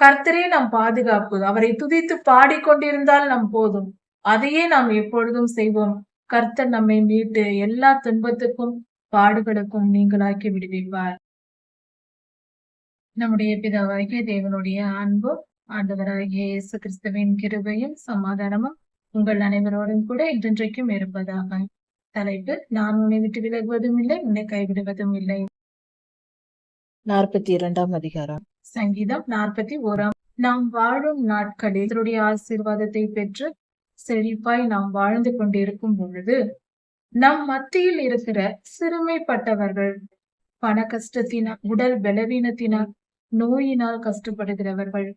கர்த்தரே நம் பாதுகாப்பு. அவரை துதித்து பாடிக்கொண்டிருந்தால் நம் போதும். அதையே நாம் எப்பொழுதும் செய்வோம். கர்த்தர் நம்மை மீட்டு எல்லா துன்பத்துக்கும் பாடுகளுக்கும் நீங்களாக்கி விடுவிப்பார் நம்முடைய பிதாவாகிய தேவனுடைய அன்பும் ஆண்டவராகிய இயேசு கிறிஸ்துவின் கிருபையும் சமாதானமும் உங்கள் அனைவரோடும் கூட இன்றைக்கும் இருப்பதாக. தலைப்பு நான் உன்னை விட்டு விலகுவதும் இல்லை உன்னை கைவிடுவதும் இல்லை. நாற்பத்தி இரண்டாம் அதிகாரம். சங்கீதம் நாற்பத்தி ஓராம் நாம் வாழும் நாட்களில் இதனுடைய ஆசீர்வாதத்தை பெற்று செழிப்பாய் நாம் வாழ்ந்து கொண்டிருக்கும் பொழுது நம் மத்தியில் இருக்கிற சிறுமைப்பட்டவர்கள் பண கஷ்டத்தினால் உடல் பலவீனத்தினால் நோயினால் கஷ்டப்படுகிறவர்கள்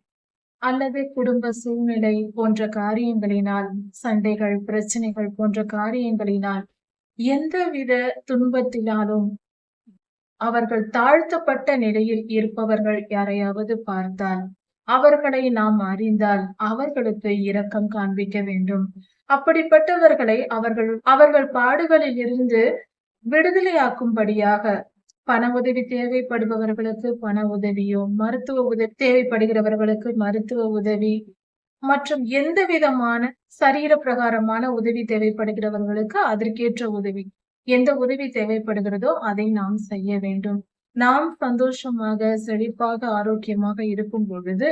அல்லது குடும்ப சூழ்நிலை போன்ற காரியங்களினால் சண்டைகள் பிரச்சனைகள் போன்ற காரியங்களினால் எந்தவித துன்பத்தினாலும் அவர்கள் தாழ்த்தப்பட்ட நிலையில் இருப்பவர்கள் யாரையாவது பார்த்தால் அவர்களை நாம் அறிந்தால் அவர்களுக்கு இரக்கம் காண்பிக்க வேண்டும். அப்படிப்பட்டவர்களை அவர்கள் அவர்கள் பாடுகளில் இருந்து விடுதலையாக்கும்படியாக பண உதவி தேவைப்படுபவர்களுக்கு பண உதவியோ மருத்துவ உதவி தேவைப்படுகிறவர்களுக்கு மருத்துவ உதவி மற்றும் எந்த விதமான சரீர பிரகாரமான உதவி தேவைப்படுகிறவர்களுக்கு அதற்கேற்ற உதவி. எந்த உதவி தேவைப்படுகிறதோ அதை நாம் செய்ய வேண்டும். நாம் சந்தோஷமாக செழிப்பாக ஆரோக்கியமாக இருக்கும் பொழுது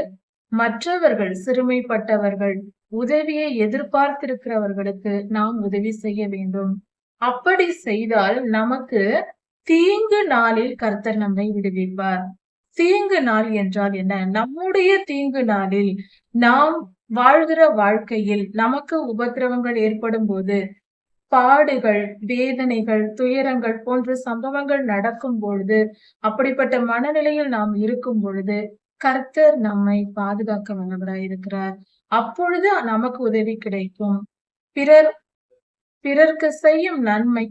மற்றவர்கள் சிறுமைப்பட்டவர்கள் உதவியை எதிர்பார்த்திருக்கிறவர்களுக்கு நாம் உதவி செய்ய வேண்டும். அப்படி செய்தால் நமக்கு தீங்கு நாளில் கர்த்தர் நம்மை விடுவிப்பார். தீங்கு நாள் என்றால் என்ன? நம்முடைய தீங்கு நாளில் நாம் வாழ்கிற வாழ்க்கையில் நமக்கு உபத்திரவங்கள் ஏற்படும் போது பாடுகள் வேதனைகள் துயரங்கள் போன்ற சம்பவங்கள் நடக்கும் பொழுது அப்படிப்பட்ட மனநிலையில் நாம் இருக்கும் பொழுது கர்த்தர் நம்மை பாதுகாக்க வல்லவராய் இருக்கிறார். அப்பொழுது நமக்கு உதவி கிடைக்கும். பிறர் பிறர்க்கு செய்யும் நன்மை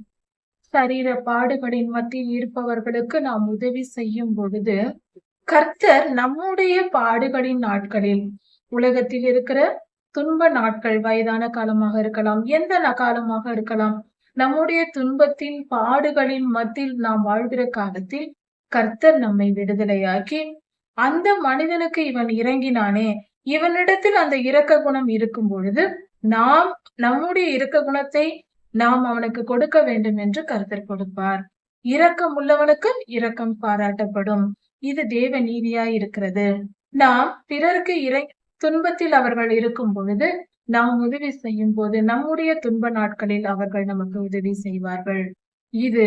சரீர பாடுகளின் மத்தியில் இருப்பவர்களுக்கு நாம் உதவி செய்யும் பொழுது கர்த்தர் நம்முடைய பாடுகளின் நாட்களில் உலகத்தில் இருக்கிற துன்ப நாட்கள் வயதான காலமாக இருக்கலாம் எந்த காலமாக இருக்கலாம் நம்முடைய துன்பத்தின் பாடுகளின் மத்தியில் நாம் வாழ்கிற காலத்தில் கர்த்தர் நம்மை விடுதலையாக்கி அந்த மனிதனுக்கு இவன் இறங்கினானே இவனிடத்தில் அந்த இரக்க குணம் இருக்கும் பொழுது நாம் நம்முடைய இரக்க குணத்தை நாம் அவனுக்கு கொடுக்க வேண்டும் என்று கருத்தர் கொடுப்பார். இரக்கம் உள்ளவனுக்கு இரக்கம் பாராட்டப்படும். இது தேவ நீதியாய் இருக்கிறது. நாம் பிறருக்கு இறை துன்பத்தில் அவர்கள் இருக்கும் பொழுது நாம் உதவி செய்யும் போது நம்முடைய துன்ப நாட்களில் அவர்கள் நமக்கு உதவி செய்வார்கள். இது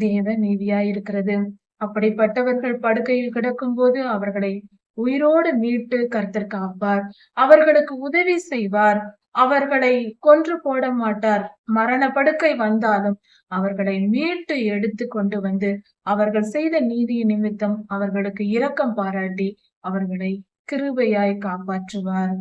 தேவ நீதியா இருக்கிறது அப்படிப்பட்டவர்கள் படுக்கையில் கிடக்கும் போது அவர்களை உயிரோடு மீட்டு கர்த்தர் காப்பார் அவர்களுக்கு உதவி செய்வார். அவர்களை கொன்று போட மாட்டார். மரண படுக்கை வந்தாலும் அவர்களை மீட்டு எடுத்து கொண்டு வந்து அவர்கள் செய்த நீதி நிமித்தம் அவர்களுக்கு இரக்கம் பாராட்டி அவர்களை கிருபையாய் காப்பாற்றுவார்.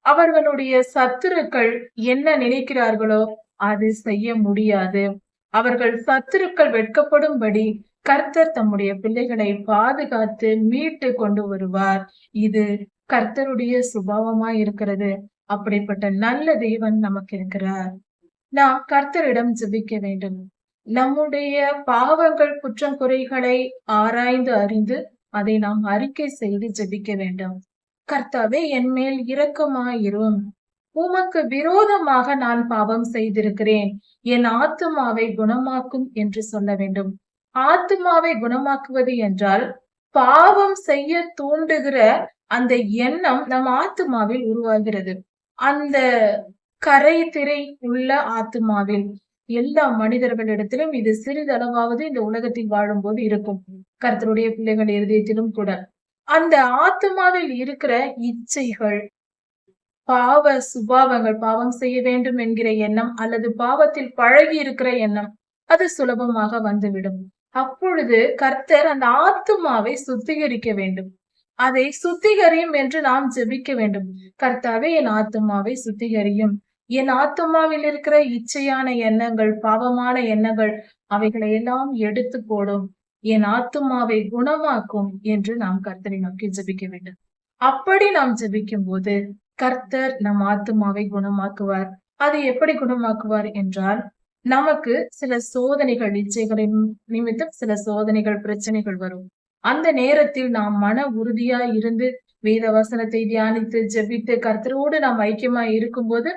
அவர்களுடைய சத்துருக்கள் என்ன நினைக்கிறார்களோ அது செய்ய முடியாது. அவர்கள் சத்துருக்கள் வெட்கப்படும்படி கர்த்தர் தம்முடைய பிள்ளைகளை பாதுகாத்து மீட்டு கொண்டு வருவார். இது கர்த்தருடைய சுபாவமாய் இருக்கிறது. அப்படிப்பட்ட நல்ல தெய்வன் நமக்கு இருக்கிறார். நாம் கர்த்தரிடம் ஜெபிக்க வேண்டும். நம்முடைய பாவங்கள் குற்றம் குறைகளை ஆராய்ந்து அறிந்து அதை நாம் அறிக்கை செய்து ஜெபிக்க வேண்டும். கர்த்தாவே என் மேல் இரக்கமாயிரும். உமக்கு விரோதமாக நான் பாவம் செய்திருக்கிறேன். என் ஆத்துமாவை குணமாக்கும் என்று சொல்ல வேண்டும். ஆத்துமாவை குணமாக்குவது என்றால் பாவம் செய்ய தூண்டுகிற அந்த எண்ணம் நம் ஆத்துமாவில் உருவாகிறது. அந்த கரை திரை உள்ள ஆத்துமாவில் எல்லா மனிதர்களிடத்திலும் இது சிறிதளவாவது இந்த உலகத்தில் வாழும்போது இருக்கும். கர்த்தருடைய பிள்ளைகள் இருதயத்திலும் கூட. அந்த ஆத்துமாவில் இருக்கிற இச்சைகள் பாவ சுபாவங்கள் பாவம் செய்ய வேண்டும் என்கிற எண்ணம் அல்லது பாவத்தில் பழகி இருக்கிற எண்ணம் அது சுலபமாக வந்துவிடும். அப்பொழுது கர்த்தர் அந்த ஆத்துமாவை சுத்திகரிக்க வேண்டும். அதை சுத்திகரியும் என்று நாம் ஜெபிக்க வேண்டும். கர்த்தாவே என் ஆத்துமாவை சுத்திகரியும். என் ஆத்துமாவில் இருக்கிற இச்சையான எண்ணங்கள் பாவமான எண்ணங்கள் அவைகளை எல்லாம் எடுத்து போடும். என் ஆத்துமாவை குணமாக்கும் என்று நாம் கர்த்தரை நோக்கி ஜெபிக்க வேண்டும். அப்படி நாம் ஜபிக்கும் போது கர்த்தர் நம் ஆத்துமாவை குணமாக்குவார். அதை எப்படி குணமாக்குவார் என்றால் நமக்கு சில சோதனைகள் இச்சைகளின் நிமித்தம் சில சோதனைகள் பிரச்சனைகள் வரும். அந்த நேரத்தில் நாம் மன உறுதியா இருந்து வேத வசனத்தை தியானித்து ஜெபித்து கர்த்தரோடு நாம் ஐக்கியமாய் இருக்கும்போது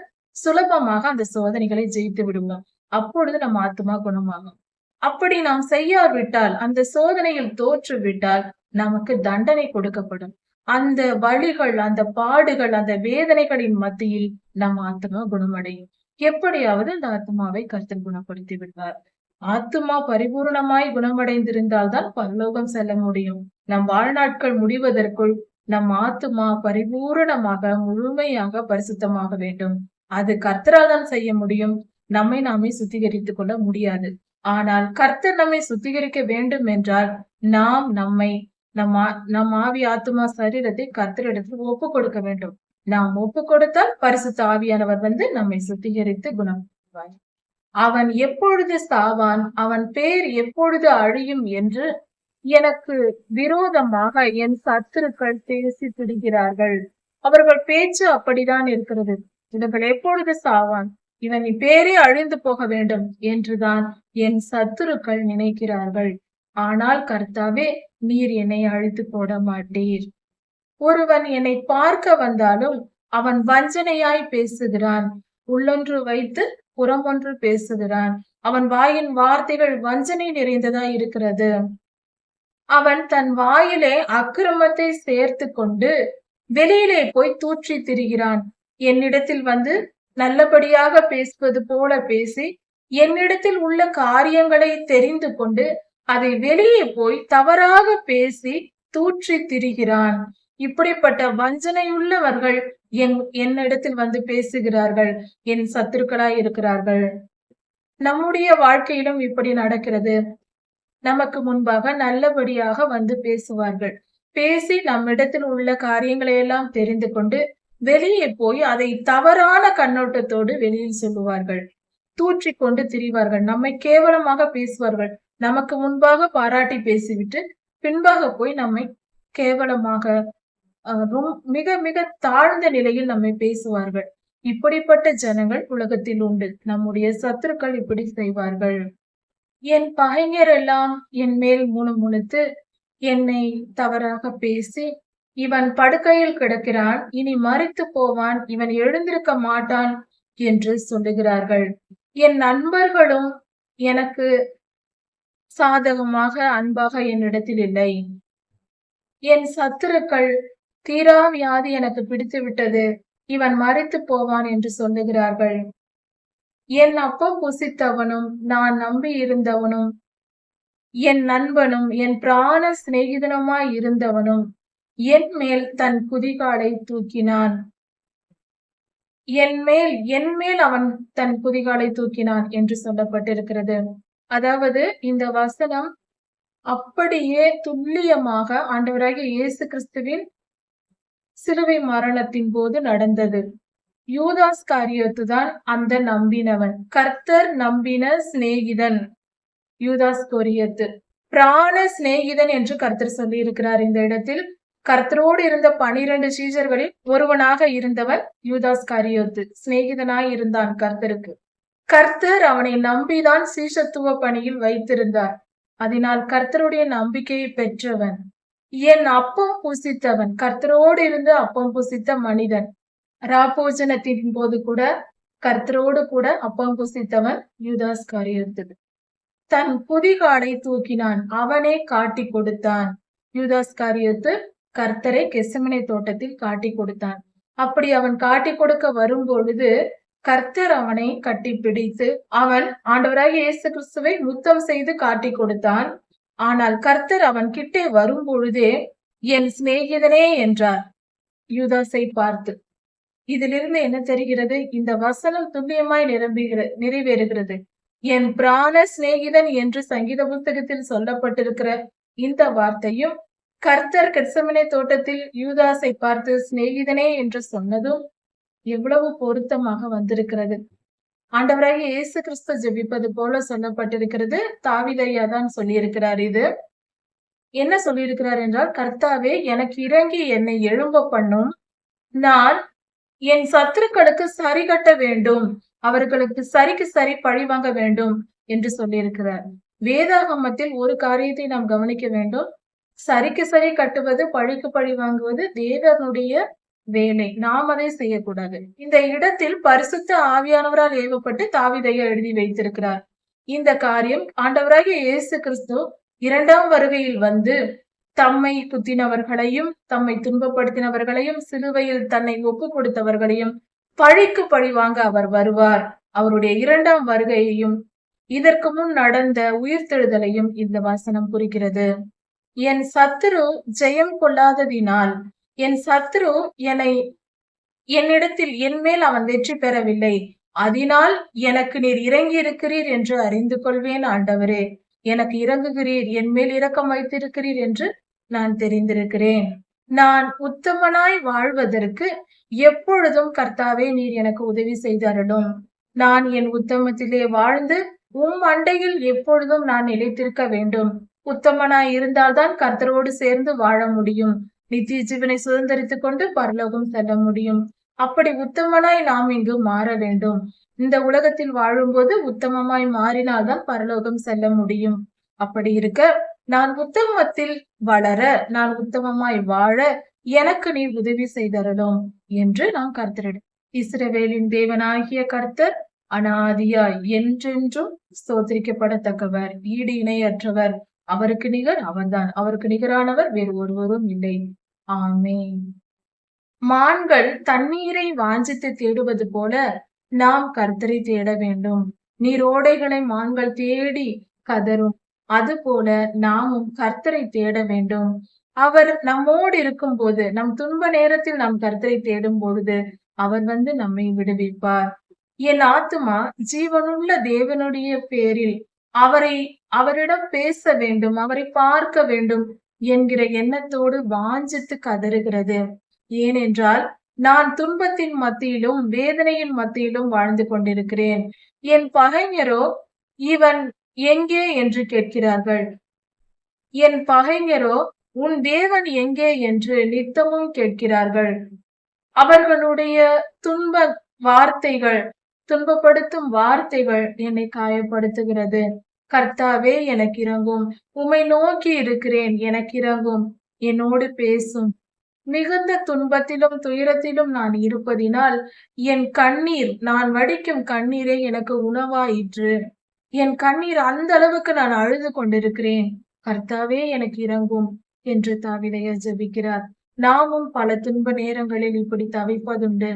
சுலபமாக அந்த சோதனைகளை ஜெயித்து விடுவோம் அப்பொழுது நம் ஆத்மா குணமாகும். அப்படி நாம் செய்யாவிட்டால் அந்த சோதனையில் தோற்று விட்டால் நமக்கு தண்டனை கொடுக்கப்படும். அந்த வழிகள் அந்த பாடுகள் அந்த வேதனைகளின் மத்தியில் நம் ஆத்மா குணமடையும். எப்படியாவது அந்த ஆத்மாவை கர்த்தர் குணப்படுத்தி விடுவார். ஆத்மா பரிபூர்ணமாய் குணமடைந்திருந்தால் தான் பரலோகம் செல்ல முடியும். நம் வாழ்நாட்கள் முடிவதற்குள் நம் ஆத்மா பரிபூரணமாக முழுமையாக பரிசுத்தமாக வேண்டும். அது கர்த்தரால் தான் செய்ய முடியும். நம்மை நாமே சுத்திகரித்துக் கொள்ள முடியாது. ஆனால் கர்த்தர் நம்மை சுத்திகரிக்க வேண்டும் என்றால் நாம் நம்மை நம் நம் ஆவி ஆத்துமா சரீரத்தை கர்த்தரிடத்தில் ஒப்பு கொடுக்க வேண்டும். நாம் ஒப்பு கொடுத்தால் பரிசுத்த ஆவியானவர் வந்து நம்மை சுத்திகரித்து குணம் அவன் எப்பொழுது சாவான் அவன் பேர் எப்பொழுது அழியும் என்று எனக்கு விரோதமாக என் சத்துருக்கள் பேசி திடுகிறார்கள். அவர்கள் பேச்சு அப்படிதான் இருக்கிறது. இவர்கள் எப்பொழுது சாவான்? இவன் பேரே அழிந்து போக வேண்டும் என்றுதான் என் சத்துருக்கள் நினைக்கிறார்கள். ஆனால் கர்த்தாவே நீர் என்னை அழித்து போட மாட்டீர். ஒருவன் என்னை பார்க்க வந்தாலும் அவன் வஞ்சனையாய் பேசுகிறான். உள்ளொன்று வைத்து புறமொன்று பேசுகிறான். அவன் வாயின் வார்த்தைகள் வஞ்சனை நிறைந்ததாய் இருக்கிறது. அவன் தன் வாயிலே அக்கிரமத்தை சேர்த்து கொண்டு வெளியிலே போய் தூற்றி திரிகிறான். என்னிடத்தில் வந்து நல்லபடியாக பேசுவது போல பேசி என்னிடத்தில் உள்ள காரியங்களை தெரிந்து கொண்டு அதை வெளியே போய் தவறாக பேசி தூற்றி திரிகிறான். இப்படிப்பட்ட வஞ்சனையுள்ளவர்கள் என் என்னிடத்தில் வந்து பேசுகிறார்கள் என் சத்துருக்களாய் இருக்கிறார்கள். நம்முடைய வாழ்க்கையிலும் இப்படி நடக்கிறது. நமக்கு முன்பாக நல்லபடியாக வந்து பேசுவார்கள். பேசி நம்மிடத்தில் உள்ள காரியங்களை எல்லாம் தெரிந்து கொண்டு வெளியே போய் அதை தவறான கண்ணோட்டத்தோடு வெளியில் சொல்லுவார்கள். தூற்றி கொண்டு திரிவார்கள். நம்மை கேவலமாக பேசுவார்கள். நமக்கு முன்பாக பாராட்டி பேசிவிட்டு பின்பாக போய் நம்மை கேவலமாக அஹ், ரொம்- மிக மிக தாழ்ந்த நிலையில் நம்மை பேசுவார்கள். இப்படிப்பட்ட ஜனங்கள் உலகத்தில் உண்டு. நம்முடைய சத்துருக்கள் இப்படி செய்வார்கள். என் பகைஞர் எல்லாம் என் மேல் முணுமுணுத்து என்னை தவறாக பேசி இவன் படுக்கையில் கிடக்கிறான் இனி மறித்து போவான் இவன் எழுந்திருக்க மாட்டான் என்று சொல்லுகிறார்கள். என் நண்பர்களும் எனக்கு சாதகமாக அன்பாக என்னிடத்தில் இல்லை. என் சத்துருக்கள் தீரா வியாதி எனக்கு பிடித்து விட்டது இவன் மறித்து போவான் என்று சொல்லுகிறார்கள். என் அப்பம் புசித்தவனும் நான் நம்பி இருந்தவனும் என் நண்பனும் என் பிராண சிநேகிதனுமாய் இருந்தவனும் என் மேல் தன் குதிகாலை தூக்கினான். என் மேல் என் மேல் அவன் தன் குதிகாலை தூக்கினான் என்று சொல்லப்பட்டிருக்கிறது. அதாவது இந்த வசனம் அப்படியே துல்லியமாக ஆண்டவராகிய இயேசு கிறிஸ்துவின் சிலுவை மரணத்தின் போது நடந்தது. யூதாஸ் காரியத்து தான் அந்த நம்பினவன். கர்த்தர் நம்பின சிநேகிதன். யூதாஸ் கொரியத்து. பிராண சிநேகிதன் என்று கர்த்தர் சொல்லி இருக்கிறார் இந்த இடத்தில். கர்த்தரோடு இருந்த பனிரெண்டு சீஷர்களில் ஒருவனாக இருந்தவன் யூதாஸ் கரியோத்து. சிநேகிதனாய் இருந்தான் கர்த்தருக்கு. கர்த்தர் அவனை நம்பிதான் சீஷத்துவ பணியில் வைத்திருந்தார். அதனால் கர்த்தருடைய நம்பிக்கையை பெற்றவன். என் அப்பம் பூசித்தவன். கர்த்தரோடு இருந்து அப்பம் புசித்த மனிதன். ராபோஜனத்தின் போது கூட கர்த்தரோடு கூட அப்பம் புசித்தவன் யூதாஸ் காரியத்து. தன் புதிகாடை தூக்கினான். அவனே காட்டி கொடுத்தான். யூதாஸ் காரியத்து கர்த்தரை கெசமனை தோட்டத்தில் காட்டி கொடுத்தான். அப்படி அவன் காட்டி கொடுக்க வரும் பொழுது கர்த்தர் அவனை கட்டி பிடித்து அவன் ஆண்டவராக இயேசு கிறிஸ்துவை முத்தம் செய்து காட்டி கொடுத்தான். ஆனால் கர்த்தர் அவன் கிட்டே வரும் பொழுதே என் சிநேகிதனே என்றார். யூதாஸை பார்த்து இதிலிருந்து என்ன தெரிகிறது? இந்த வசனம் துல்லியமாய் நிரம்புகிற நிறைவேறுகிறது. என் பிராண சிநேகிதன் என்று சங்கீத புத்தகத்தில் சொல்லப்பட்டிருக்கிற இந்த வார்த்தையும் கர்த்தர் கெட்சமனே தோட்டத்தில் யூதாஸை பார்த்து சிநேகிதனே என்று சொன்னதும் எவ்வளவு பொருத்தமாக வந்திருக்கிறது. ஆண்டவராக இயேசு கிறிஸ்து ஜெபிப்பது போல சொல்லப்பட்டிருக்கிறது. தாவிதையா தான் சொல்லியிருக்கிறார் இது. என்ன சொல்லியிருக்கிறார் என்றால் கர்த்தாவே எனக்கு இறங்கி என்னை எழும்ப பண்ணும். நான் என் சத்துருக்களுக்கு சரி கட்ட வேண்டும். அவர்களுக்கு சரிக்கு சரி பழி வாங்க வேண்டும் என்று சொல்லியிருக்கிறார். வேதாகமத்தில் ஒரு காரியத்தை நாம் கவனிக்க வேண்டும். சரிக்கு சரி கட்டுவது பழிக்கு பழி வாங்குவது தேவனுடைய வேலை. நாம் அதை செய்யக்கூடாது. இந்த இடத்தில் பரிசுத்த ஆவியானவரால் ஏவப்பட்டு தாவிதையை எழுதி வைத்திருக்கிறார். இந்த காரியம் ஆண்டவராகிய இயேசு கிறிஸ்து இரண்டாம் வருகையில் வந்து தம்மை குத்தினவர்களையும் தம்மை துன்பப்படுத்தினவர்களையும் சிலுவையில் தன்னை ஒப்பு கொடுத்தவர்களையும் பழிக்கு பழி வாங்க அவர் வருவார். அவருடைய இரண்டாம் வருகையையும் இதற்கு முன் நடந்த உயிர்த்தெழுதலையும் இந்த வசனம் குறிக்கிறது. என் சத்துரு ஜெயம் கொள்ளாததினால் என் சத்துரு என்னை என்னிடத்தில் என் மேல் அவன் வெற்றி பெறவில்லை. அதனால் எனக்கு நீர் இறங்கி இருக்கிறீர் என்று அறிந்து கொள்வேன் ஆண்டவரே. எனக்கு இறங்குகிறீர் என் மேல் இரக்கம் வைத்திருக்கிறீர் என்று நான் தெரிந்திருக்கிறேன். நான் உத்தமனாய் வாழ்வதற்கு எப்பொழுதும் கர்த்தாவே நீர் எனக்கு உதவி செய்தருளும். நான் என் உத்தமத்திலே வாழ்ந்து உம் அண்டையில் எப்பொழுதும் நான் நிலைத்திருக்க வேண்டும். உத்தமனாய் இருந்தால்தான் கர்த்தரோடு சேர்ந்து வாழ முடியும். நித்திய ஜீவனை சுதந்திரித்துக் கொண்டு பரலோகம் செல்ல முடியும். அப்படி உத்தமனாய் நாம் இங்கு மாற வேண்டும். இந்த உலகத்தில் வாழும்போது உத்தமமாய் மாறினால்தான் பரலோகம் செல்ல முடியும். அப்படி இருக்க நான் உத்தமத்தில் வளர நான் உத்தமமாய் வாழ எனக்கு நீ உதவி செய்தரலும் என்று நாம் கர்த்தரிடம் இஸ்ரவேலின் தேவனாகிய கர்த்தர் அனாதியாய் என்றென்றும் ஸ்தோத்திரிக்கப்படத்தக்கவர் ஈடு இணையற்றவர். அவருக்கு நிகர் அவர்தான் அவருக்கு நிகரானவர் வேறு ஒருவரும் இல்லை. ஆமே மான்கள் தண்ணீரை வாஞ்சித்து தேடுவது போல நாம் கர்த்தரை தேட வேண்டும். நீரோடைகளை மான்கள் தேடி கதரும். அதுபோல நாமும் கர்த்தரை தேட வேண்டும். அவர் நம்மோடு இருக்கும் போது நம் துன்ப நேரத்தில் நாம் கர்த்தரை தேடும் பொழுது அவர் வந்து நம்மை விடுவிப்பார். என் ஆத்துமா ஜீவனுள்ள தேவனுடைய பேரில் அவரை அவரிடம் பேச வேண்டும் அவரை பார்க்க வேண்டும் என்கிற எண்ணத்தோடு வாஞ்சித்து கதறுகிறது. ஏனென்றால் நான் துன்பத்தின் மத்தியிலும் வேதனையின் மத்தியிலும் வாழ்ந்து கொண்டிருக்கிறேன். என் பகைஞரோ இவன் எங்கே என்று கேட்கிறார்கள். என் பகைஞரோ உன் தேவன் எங்கே என்று நித்தமும் கேட்கிறார்கள். அவர்களுடைய துன்ப வார்த்தைகள் துன்பப்படுத்தும் வார்த்தைகள் என்னை காயப்படுத்துகிறது. கர்த்தாவே எனக்கு இறங்கும் உம்மை நோக்கி இருக்கிறேன் எனக்கு இறங்கும் என்னோடு பேசும். மிகுந்த துன்பத்திலும் துயரத்திலும் நான் இருப்பதினால் என் கண்ணீர் நான் வடிக்கும் கண்ணீரே எனக்கு உணவாயிற்று. என் கண்ணீர் அந்த அளவுக்கு நான் அழுது கொண்டிருக்கிறேன். கர்த்தாவே எனக்கு இறங்கும் என்று தாவிதைய ஜெபிக்கிறார். நாமும் பல துன்ப நேரங்களில் இப்படி தவிப்பதுண்டு.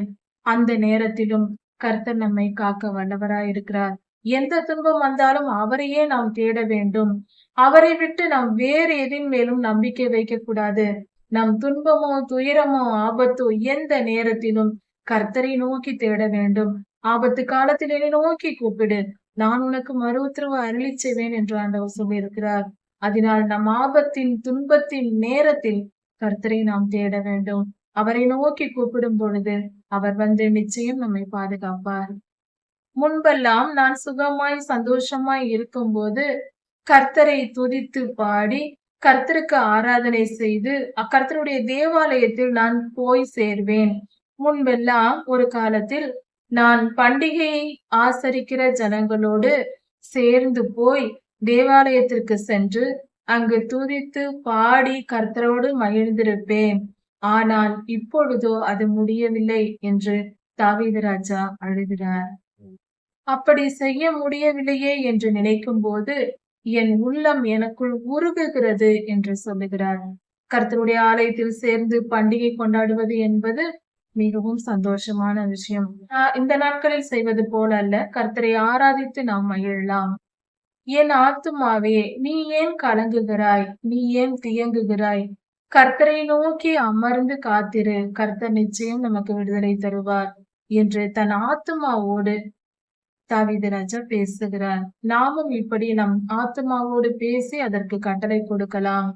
அந்த நேரத்திலும் கர்த்தர் நம்மை காக்க வல்லவராய் இருக்கிறார். எந்த துன்பம் வந்தாலும் அவரையே நாம் தேட வேண்டும். அவரை விட்டு நாம் வேறு எதின் மேலும் நம்பிக்கை வைக்க கூடாது. நம் துன்பமோ துயரமோ ஆபத்தோ எந்த நேரத்திலும் கர்த்தரை நோக்கி தேட வேண்டும். ஆபத்து காலத்தில் என்னை நோக்கி கூப்பிடு. நான் உனக்கு மறு உத்தரவு அருளி செய்வேன் என்று ஆண்டவர் சொல்லியிருக்கிறார். அதனால் நம் ஆபத்தின் துன்பத்தின் நேரத்தில் கர்த்தரை நாம் தேட வேண்டும். அவரை நோக்கி கூப்பிடும் பொழுது அவர் வந்து நிச்சயம் நம்மை பாதுகாப்பார். முன்பெல்லாம் நான் சுகமாய் சந்தோஷமாய் இருக்கும்போது கர்த்தரை துதித்து பாடி கர்த்தருக்கு ஆராதனை செய்து அக்கர்த்தருடைய தேவாலயத்தில் நான் போய் சேர்வேன். முன்பெல்லாம் ஒரு காலத்தில் நான் பண்டிகையை ஆசரிக்கிற ஜனங்களோடு சேர்ந்து போய் தேவாலயத்திற்கு சென்று அங்கு துதித்து பாடி கர்த்தரோடு மகிழ்ந்திருப்பேன். ஆனால் இப்பொழுதோ அது முடியவில்லை என்று தாவீது ராஜா அழுகிறார். அப்படி செய்ய முடியவில்லையே என்று நினைக்கும் போது என் உள்ளம் எனக்குள் உருகுகிறது என்று சொல்லுகிறார். கர்த்தருடைய ஆலயத்தில் சேர்ந்து பண்டிகை கொண்டாடுவது என்பது மிகவும் சந்தோஷமான விஷயம். ஆஹ் இந்த நாட்களில் செய்வது போல அல்ல கர்த்தரை ஆராதித்து நாம் மகிழலாம். என் ஆத்துமாவே நீ ஏன் கலங்குகிறாய்? நீ ஏன் தியங்குகிறாய்? கர்த்தரை நோக்கி அமர்ந்து காத்திரு. கர்த்தர் நிச்சயம் நமக்கு விடுதலை தருவார் என்று தன் ஆத்துமாவோடு தாவீது ராஜா பேசுகிறார். நாமும் இப்படி நம் ஆத்மாவோடு பேசி அதற்கு கட்டளை கொடுக்கலாம்.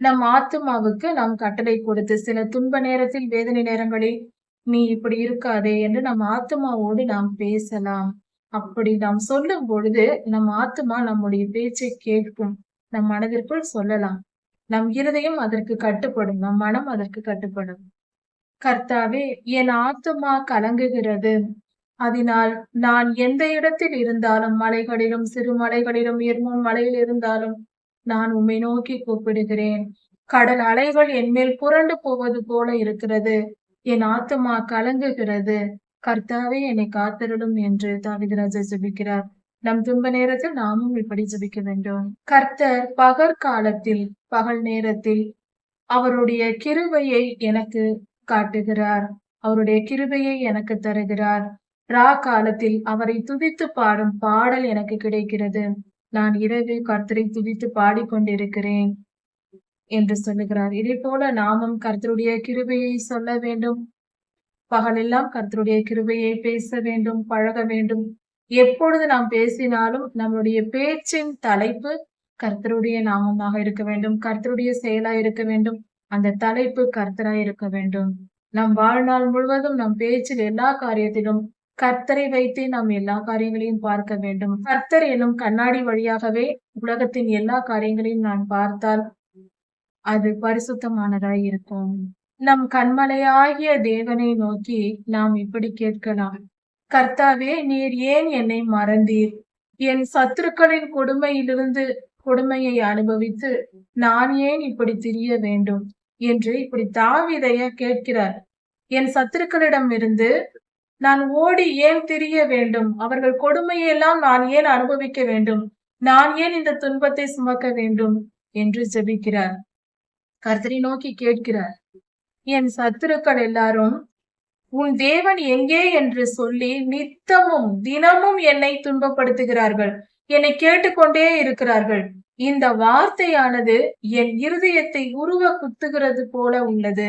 நம் ஆத்மாவுக்கு நாம் கட்டளை கொடுத்து சில துன்ப நேரத்தில் வேதனை நேரங்களில் நீ இப்படி இருக்காதே என்று நம் ஆத்மாவோடு நாம் பேசலாம். அப்படி நாம் சொல்லும் பொழுது நம் ஆத்மா நம்முடைய பேச்சை கேட்கும். நம் மனதிற்குள் சொல்லலாம். நம் இருதயம் அதற்கு கட்டுப்படும். நம் மனம் அதற்கு கட்டுப்படும். கர்த்தாவே என் ஆத்துமா கலங்குகிறது. அதனால் நான் எந்த இடத்தில் இருந்தாலும் மலைகளிலும் சிறு மலைகளிலும் இருமும் மலையில் இருந்தாலும் நான் உம்மை நோக்கி கூப்பிடுகிறேன். கடல் அலைகள் என்மேல் புரண்டு போவது போல இருக்கிறது. என் ஆத்துமா கலங்குகிறது. கர்த்தாவே என்னை காத்திருடும் என்று தாவிதராஜா ஜெபிக்கிறார். நம் துன்ப நேரத்தில் நாமும் இப்படி ஜபிக்க வேண்டும். கர்த்தர் பகற்காலத்தில் பகல் நேரத்தில் அவருடைய கிருபையை எனக்கு காட்டுகிறார். அவருடைய கிருபையை எனக்கு தருகிறார். ரா காலத்தில் அவரை துதித்து பாடும் பாடல் எனக்கு கிடைக்கிறது. நான் இரவு கர்த்தரை துதித்து பாடிக்கொண்டிருக்கிறேன் என்று சொல்லுகிறார். இதே போல நாமும் கர்த்தருடைய கிருபையை சொல்ல வேண்டும். பகலெல்லாம் கர்த்தருடைய கிருபையை பேச வேண்டும் பழக வேண்டும். எப்பொழுது நாம் பேசினாலும் நம்மளுடைய பேச்சின் தலைப்பு கர்த்தருடைய நாமமாக இருக்க வேண்டும் கர்த்தருடைய செயலா இருக்க வேண்டும் அந்த தலைப்பு கர்த்தராய் இருக்க வேண்டும். நம் வாழ்நாள் முழுவதும் நம் பேச்சில் எல்லா காரியத்திலும் கர்த்தரை வைத்தே நாம் எல்லா காரியங்களையும் பார்க்க வேண்டும். கர்த்தர் எனும் கண்ணாடி வழியாகவே உலகத்தின் எல்லா காரியங்களையும் நான் பார்த்தால் அது பரிசுத்தமானதாய் இருக்கும். நம் கண்மலையாகிய தேவனை நோக்கி நாம் இப்படி கேட்கலாம். கர்த்தாவே நீர் ஏன் என்னை மறந்தீர்? என் சத்துருக்களின் கொடுமையிலிருந்து கொடுமையை அனுபவித்து நான் ஏன் இப்படி திரிய வேண்டும் என்று இப்படி தாவிதைய கேட்கிறார். என் சத்துருக்களிடம் இருந்து நான் ஓடி ஏன் திரிய வேண்டும்? அவர்கள் கொடுமையெல்லாம் நான் ஏன் அனுபவிக்க வேண்டும்? நான் ஏன் இந்த துன்பத்தை சுமக்க வேண்டும்? என்று ஜெபிக்கிறார். கர்த்தரை நோக்கி கேட்கிறார். என் சத்துருக்கள் எல்லாரும் உன் தேவன் எங்கே என்று சொல்லி நித்தமும் தினமும் என்னை துன்பப்படுத்துகிறார்கள். என்னை கேட்டுக்கொண்டே இருக்கிறார்கள். இந்த வார்த்தையானது என் இருதயத்தை உருவ குத்துகிறது போல உள்ளது.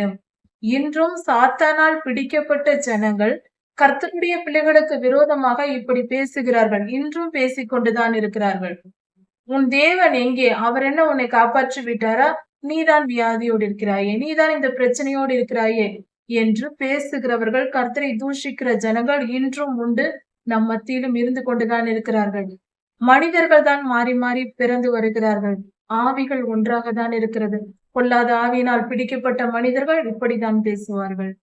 இன்றும் சாத்தானால் பிடிக்கப்பட்ட ஜனங்கள் கர்த்தனுடைய பிள்ளைகளுக்கு விரோதமாக இப்படி பேசுகிறார்கள். இன்றும் பேசிக்கொண்டுதான் இருக்கிறார்கள். உன் தேவன் எங்கே? அவர் என்ன உன்னை காப்பாற்றி விட்டாரா நீதான் வியாதியோடு இருக்கிறாயே. நீதான் இந்த பிரச்சனையோடு இருக்கிறாயே. என்று பேசுகிறவர்கள் கர்த்தரை தூஷிக்கிற ஜனங்கள் இன்றும் உண்டு. நம் மத்தியிலும் இருந்து கொண்டுதான் இருக்கிறார்கள். மனிதர்கள் தான் மாறி மாறி பிறந்து வருகிறார்கள். ஆவிகள் ஒன்றாக தான் இருக்கிறது. பொல்லாத ஆவியினால் பிடிக்கப்பட்ட மனிதர்கள் இப்படித்தான் பேசுவார்கள்.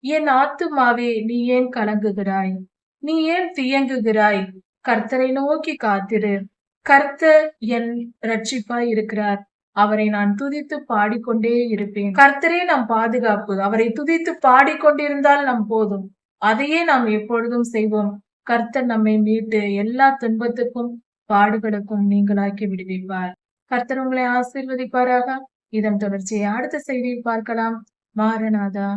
என் ஆத்துமாவே நீ ஏன் கலங்குகிறாய்? நீ ஏன் தியங்குகிறாய்? கர்த்தரை நோக்கி காத்திரு. கர்த்தர் என் ரட்சிப்பாய் இருக்கிறார். அவரை நான் துதித்து பாடிக்கொண்டே இருப்பேன். கர்த்தரே நம் பாதுகாப்பு. அவரை துதித்து பாடிக்கொண்டிருந்தால் நம் போதும். அதையே நாம் எப்பொழுதும் செய்வோம். கர்த்தர் நம்மை மீட்டு எல்லா துன்பத்துக்கும் பாடுகளுக்கும் நீங்களாக்கி விடுவிப்பார் கர்த்தர் உங்களை ஆசீர்வதிப்பாராக. இதன் தொடர்ச்சியை அடுத்த செய்தியில் பார்க்கலாம். மாரநாதா.